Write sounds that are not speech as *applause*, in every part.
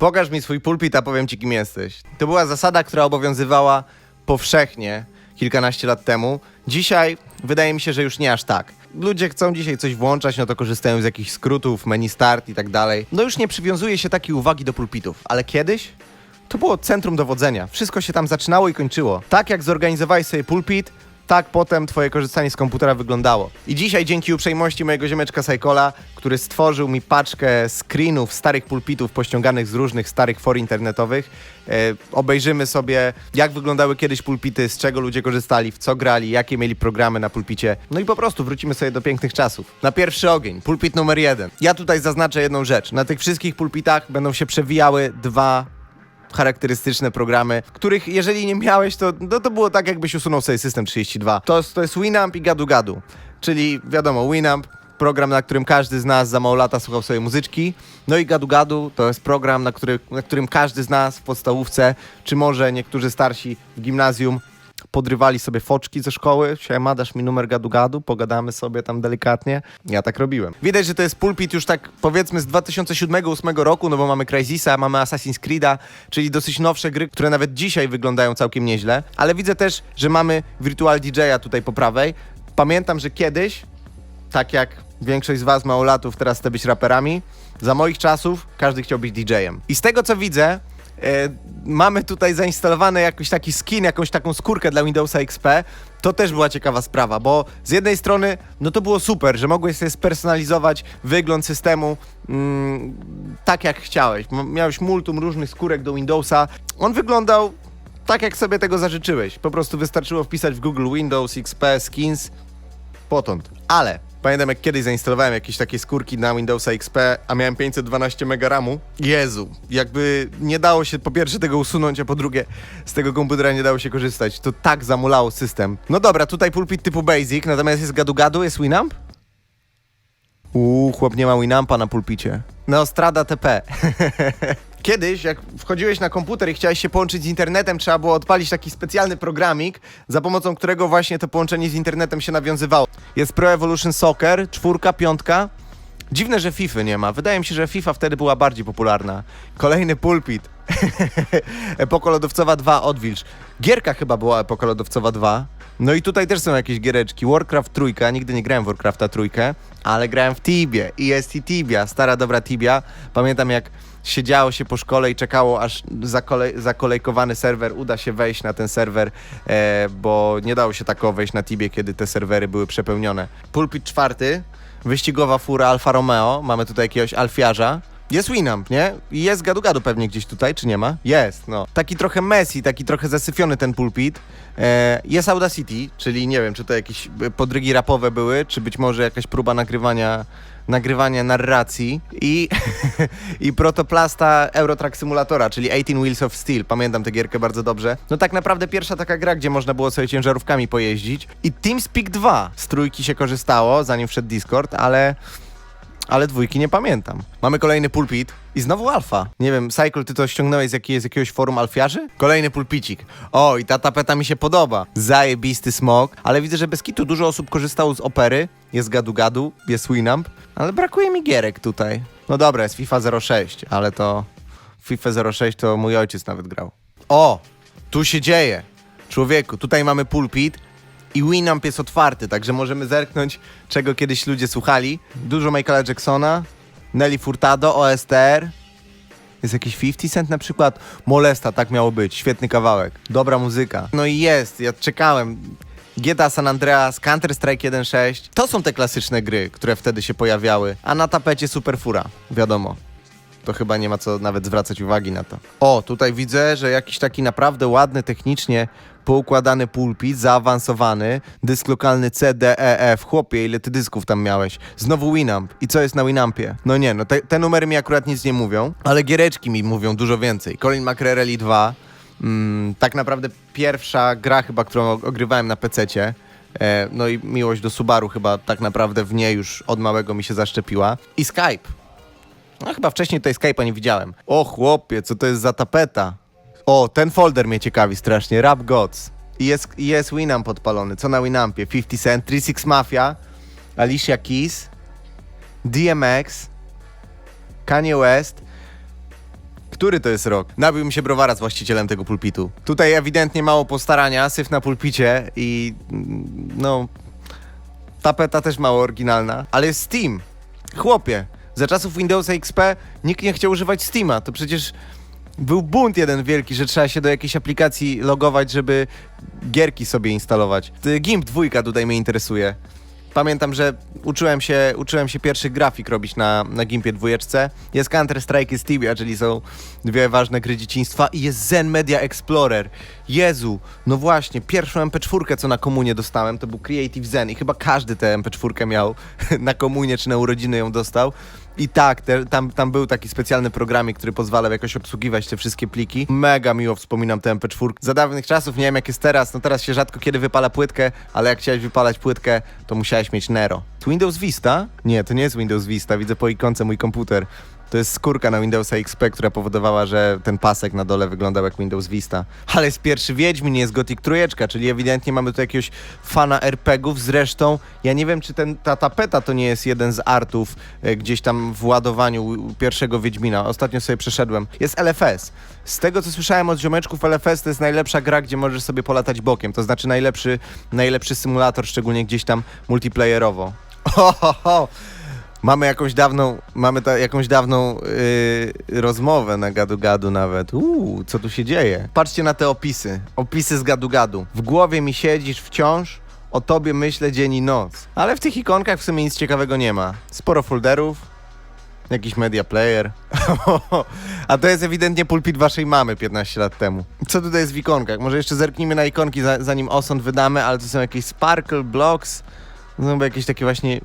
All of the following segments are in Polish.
Pokaż mi swój pulpit, a powiem ci, kim jesteś. To była zasada, która obowiązywała powszechnie kilkanaście lat temu. Dzisiaj wydaje mi się, że już nie aż tak. Ludzie chcą dzisiaj coś włączać, no to korzystają z jakichś skrótów, menu start i tak dalej. No już nie przywiązuje się takiej uwagi do pulpitów, ale kiedyś to było centrum dowodzenia. Wszystko się tam zaczynało i kończyło. Tak jak zorganizowałeś sobie pulpit, tak potem twoje korzystanie z komputera wyglądało. I dzisiaj dzięki uprzejmości mojego ziomeczka Sajkola, który stworzył mi paczkę screenów starych pulpitów pościąganych z różnych starych for internetowych, e, obejrzymy sobie jak wyglądały kiedyś pulpity, z czego ludzie korzystali, w co grali, jakie mieli programy na pulpicie. No i po prostu wrócimy sobie do pięknych czasów. Na pierwszy ogień, pulpit numer jeden. Ja tutaj zaznaczę jedną rzecz. Na tych wszystkich pulpitach będą się przewijały dwa charakterystyczne programy, których jeżeli nie miałeś, to, no to było tak, jakbyś usunął sobie system 32. To, to jest Winamp i Gadu Gadu, czyli wiadomo, Winamp, program, na którym każdy z nas za mało lata słuchał sobie muzyczki, no i Gadu Gadu to jest program, na, który, na którym każdy z nas w podstawówce, czy może niektórzy starsi w gimnazjum podrywali sobie foczki ze szkoły. Siema, dasz mi numer gadu gadu, pogadamy sobie tam delikatnie. Ja tak robiłem. Widać, że to jest pulpit już tak powiedzmy z 2007-2008 roku, no bo mamy Crysisa, mamy Assassin's Creed'a, czyli dosyć nowsze gry, które nawet dzisiaj wyglądają całkiem nieźle. Ale widzę też, że mamy Virtual DJ-a tutaj po prawej. Pamiętam, że kiedyś, tak jak większość z was małolatów teraz chce być raperami, za moich czasów każdy chciał być DJ-em. I z tego co widzę, mamy tutaj zainstalowany jakiś taki skin, jakąś taką skórkę dla Windowsa XP. To też była ciekawa sprawa, bo z jednej strony, no to było super, że mogłeś sobie spersonalizować wygląd systemu mm, tak jak chciałeś. Miałeś multum różnych skórek do Windowsa. On wyglądał tak jak sobie tego zażyczyłeś. Po prostu wystarczyło wpisać w Google Windows XP skins potąd. Ale pamiętam jak kiedyś zainstalowałem jakieś takie skórki na Windowsa XP, a miałem 512 MB RAMu. Jezu, jakby nie dało się po pierwsze tego usunąć, a po drugie z tego komputera nie dało się korzystać. To tak zamulało system. No dobra, tutaj pulpit typu Basic, natomiast jest gadu-gadu, jest Winamp? Uuu, chłop nie ma Winampa na pulpicie. Neostrada TP. *laughs* Kiedyś, jak wchodziłeś na komputer i chciałeś się połączyć z internetem, trzeba było odpalić taki specjalny programik, za pomocą którego właśnie to połączenie z internetem się nawiązywało. Jest Pro Evolution Soccer, czwórka, piątka. Dziwne, że FIFA nie ma. Wydaje mi się, że FIFA wtedy była bardziej popularna. Kolejny pulpit. *laughs* Epoka lodowcowa 2 odwilż. Gierka chyba była Epoka lodowcowa 2. No i tutaj też są jakieś giereczki. Warcraft trójka, nigdy nie grałem w Warcrafta trójkę, ale grałem w Tibie. EST Tibia, stara dobra Tibia. Pamiętam jak siedziało się po szkole i czekało, aż zakole zakolejkowany serwer uda się wejść na ten serwer, e, bo nie dało się tak wejść na Tibie, kiedy te serwery były przepełnione. Pulpit czwarty, wyścigowa fura Alfa Romeo. Mamy tutaj jakiegoś alfiarza. Jest Winamp, nie? Jest gadu-gadu pewnie gdzieś tutaj, czy nie ma? Jest, no. Taki trochę Messi, taki trochę zasyfiony ten pulpit. E, jest Audacity, czyli nie wiem, czy to jakieś podrygi rapowe były, czy być może jakaś próba nagrywania nagrywania narracji i, *laughs* i protoplasta Eurotrack Simulatora, czyli 18 Wheels of Steel. Pamiętam tę gierkę bardzo dobrze. No tak naprawdę pierwsza taka gra, gdzie można było sobie ciężarówkami pojeździć. I TeamSpeak 2 z trójki się korzystało, zanim wszedł Discord, ale ale dwójki nie pamiętam. Mamy kolejny pulpit i znowu alfa. Nie wiem, Cycle, ty to ściągnąłeś z, jakiej, z jakiegoś forum alfiarzy? Kolejny pulpicik. O, i ta tapeta mi się podoba. Zajebisty smok, ale widzę, że bez kitu dużo osób korzystało z opery. Jest gadu-gadu, jest Winamp, ale brakuje mi gierek tutaj. No dobra, jest FIFA 06, ale to... FIFA 06 to mój ojciec nawet grał. O, tu się dzieje. Człowieku, tutaj mamy pulpit, i Winamp jest otwarty, także możemy zerknąć, czego kiedyś ludzie słuchali. Dużo Michaela Jacksona, Nelly Furtado, OSTR. Jest jakiś 50 Cent na przykład. Molesta, tak miało być. Świetny kawałek. Dobra muzyka. No i jest, ja czekałem. GTA San Andreas, Counter-Strike 1.6. To są te klasyczne gry, które wtedy się pojawiały. A na tapecie Super Fura, wiadomo. To chyba nie ma co nawet zwracać uwagi na to. O, tutaj widzę, że jakiś taki naprawdę ładny technicznie poukładany pulpit, zaawansowany, dysk lokalny C, D, E, F. Chłopie, ile ty dysków tam miałeś? Znowu Winamp. I co jest na Winampie? No nie, no te, te numery mi akurat nic nie mówią, ale giereczki mi mówią dużo więcej. Colin McRae Rally 2, mm, tak naprawdę pierwsza gra chyba, którą og- ogrywałem na PC-cie. E, no i miłość do Subaru chyba tak naprawdę w niej już od małego mi się zaszczepiła. I Skype. No chyba wcześniej tutaj Skype'a nie widziałem. O chłopie, co to jest za tapeta? O, ten folder mnie ciekawi strasznie. Rap Gods. I jest, jest Winamp podpalony. Co na Winampie? 50 Cent, 36 Mafia, Alicia Keys, DMX, Kanye West. Który to jest rok? Nabił mi się browara z właścicielem tego pulpitu. Tutaj ewidentnie mało postarania, syf na pulpicie i no... Tapeta też mało oryginalna, ale jest Steam. Chłopie, za czasów Windowsa XP nikt nie chciał używać Steama. To przecież był bunt jeden wielki, że trzeba się do jakiejś aplikacji logować, żeby gierki sobie instalować. GIMP dwójka tutaj mnie interesuje. Pamiętam, że uczyłem się, uczyłem się pierwszy grafik robić na, na Gimpie dwójeczce. Jest Counter-Strike, jest Tibia, czyli są dwie ważne gry dzieciństwa i jest Zen Media Explorer. Jezu, no właśnie, pierwszą MP4, co na komunie dostałem, to był Creative Zen i chyba każdy tę MP4 miał *laughs* na komunie czy na urodziny ją dostał. I tak, te, tam, tam był taki specjalny programik, który pozwalał jakoś obsługiwać te wszystkie pliki. Mega miło wspominam tę MP4. Za dawnych czasów, nie wiem jak jest teraz, no teraz się rzadko kiedy wypala płytkę, ale jak chciałeś wypalać płytkę, to musiałeś mieć Nero. To Windows Vista? Nie, to nie jest Windows Vista, widzę po ikonce mój komputer. To jest skórka na Windowsa XP, która powodowała, że ten pasek na dole wyglądał jak Windows Vista. Ale jest pierwszy Wiedźmin, jest Gothic trójeczka, czyli ewidentnie mamy tu jakiegoś fana RPGów. Zresztą ja nie wiem, czy ten, ta tapeta to nie jest jeden z artów e, gdzieś tam w ładowaniu pierwszego Wiedźmina. Ostatnio sobie przeszedłem. Jest LFS. Z tego, co słyszałem od ziomeczków, LFS to jest najlepsza gra, gdzie możesz sobie polatać bokiem. To znaczy najlepszy, najlepszy symulator, szczególnie gdzieś tam multiplayerowo. *laughs* Ho, ho, ho. Mamy jakąś dawną, mamy ta, jakąś dawną yy, rozmowę na gadu gadu nawet. Uuu, co tu się dzieje? Patrzcie na te opisy. Opisy z gadu gadu. W głowie mi siedzisz wciąż, o tobie myślę dzień i noc. Ale w tych ikonkach w sumie nic ciekawego nie ma. Sporo folderów, jakiś media player. *laughs* A to jest ewidentnie pulpit waszej mamy 15 lat temu. Co tutaj jest w ikonkach? Może jeszcze zerknijmy na ikonki, za, zanim osąd wydamy, ale to są jakieś sparkle, blocks, są jakieś takie właśnie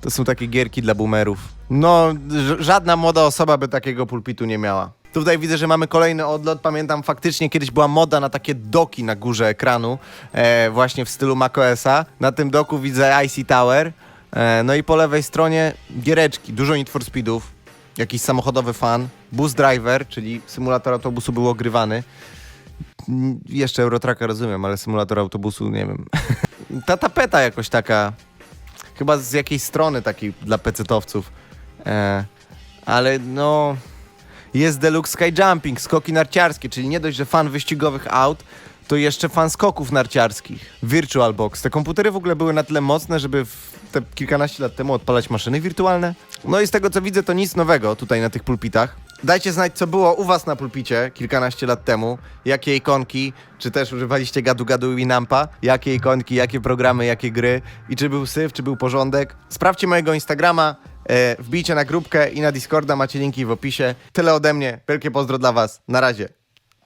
to są takie gierki dla boomerów. No, żadna młoda osoba by takiego pulpitu nie miała. Tutaj widzę, że mamy kolejny odlot. Pamiętam faktycznie kiedyś była moda na takie doki na górze ekranu, e, właśnie w stylu macOSa. Na tym doku widzę IC Tower. E, no i po lewej stronie giereczki, dużo Need for Speedów, jakiś samochodowy fan, Bus Driver, czyli symulator autobusu był ogrywany. Jeszcze Eurotracka rozumiem, ale symulator autobusu nie wiem. *laughs* Ta tapeta jakoś taka chyba z jakiejś strony takiej dla pecetowców. E, ale no. Jest Deluxe Sky Jumping, skoki narciarskie, czyli nie dość, że fan wyścigowych aut, to jeszcze fan skoków narciarskich. Virtual Box. Te komputery w ogóle były na tyle mocne, żeby te kilkanaście lat temu odpalać maszyny wirtualne. No i z tego co widzę, to nic nowego tutaj na tych pulpitach. Dajcie znać, co było u was na pulpicie kilkanaście lat temu. Jakie ikonki, czy też używaliście gadu gadu i Winampa? Jakie ikonki, jakie programy, jakie gry? I czy był syf, czy był porządek? Sprawdźcie mojego Instagrama, e, wbijcie na grupkę i na Discorda, macie linki w opisie. Tyle ode mnie, wielkie pozdro dla was, na razie.